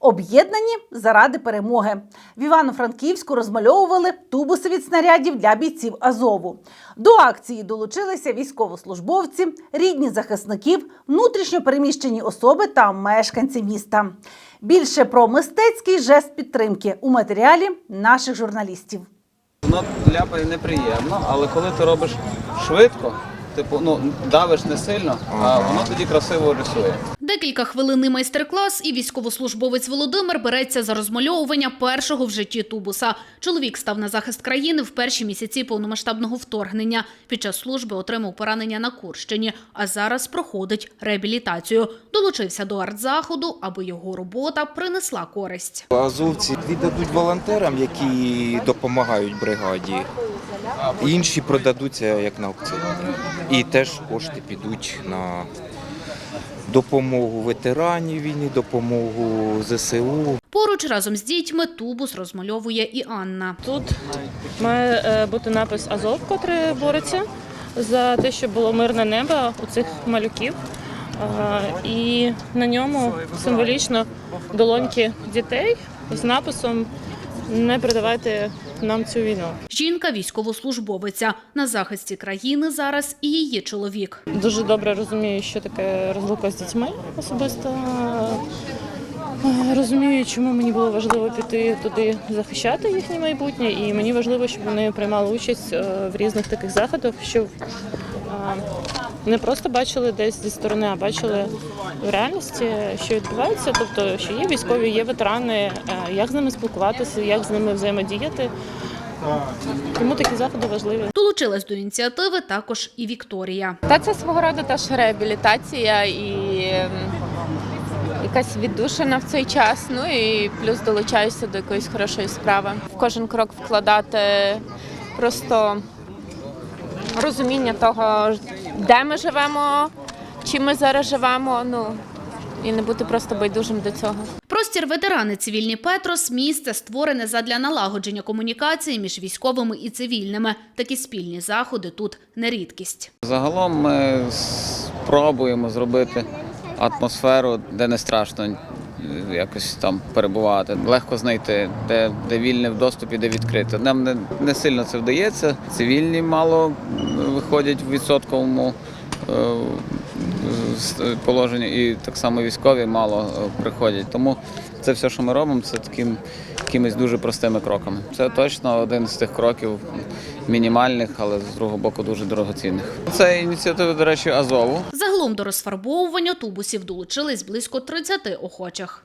Об'єднані заради перемоги. В Івано-Франківську розмальовували тубуси від снарядів для бійців Азову. До акції долучилися військовослужбовці, рідні захисників, внутрішньо переміщені особи та мешканці міста. Більше про мистецький жест підтримки у матеріалі наших журналістів. Воно ляпає неприємно, але коли ти робиш швидко, типу, ну давиш не сильно, а воно тоді красиво рисує. Декілька хвилинний майстер-клас, і військовослужбовець Володимир береться за розмальовування першого в житті тубуса. Чоловік став на захист країни в перші місяці повномасштабного вторгнення. Під час служби отримав поранення на Курщині, а зараз проходить реабілітацію. Долучився до артзаходу, аби його робота принесла користь. Азовці віддадуть волонтерам, які допомагають бригаді. Інші продадуться як на аукціоні. І теж кошти підуть на допомогу ветеранів війни, допомогу ЗСУ. Поруч разом з дітьми тубус розмальовує і Анна. Тут має е, бути напис Азов, котрий бореться за те, щоб було мирне небо у цих малюків. І на ньому символічно долоньки дітей з написом Не передавайте нам цю війну. Жінка військовослужбовиця на захисті країни зараз і її чоловік. Дуже добре розумію, що таке розлука з дітьми особисто. Розумію, чому мені було важливо піти туди захищати їхнє майбутнє, і мені важливо, щоб вони приймали участь е, в різних таких заходах, щоб е, не просто бачили десь зі сторони, а бачили в реальності, що відбувається. Тобто, що є військові, є ветерани, е, як з ними спілкуватися, як з ними взаємодіяти. Тому такі заходи важливі. Долучилась до ініціативи також і Вікторія. Та це свого роду теж реабілітація і ем, якась віддушина в цей час. Ну і плюс долучаюся до якоїсь хорошої справи. В кожен крок вкладати просто розуміння того, де ми живемо, чим ми зараз живемо. Ну і не бути просто байдужим до цього. Простір ветерани цивільні Петрос місце створене задля налагодження комунікації між військовими і цивільними. Такі спільні заходи тут не рідкість. Загалом ми спробуємо зробити атмосферу, де не страшно якось там перебувати. Легко знайти, де, де вільне в доступі, де відкрито. Нам не, не сильно це вдається. Цивільні мало виходять в відсотковому е, положенні, і так само військові мало е, приходять. Тому це все, що ми робимо, це таким якимись дуже простими кроками. Це точно один з тих кроків мінімальних, але з другого боку дуже дорогоцінних. Це ініціатива, до речі, Азову. Загалом до розфарбовування тубусів долучились близько 30 охочих.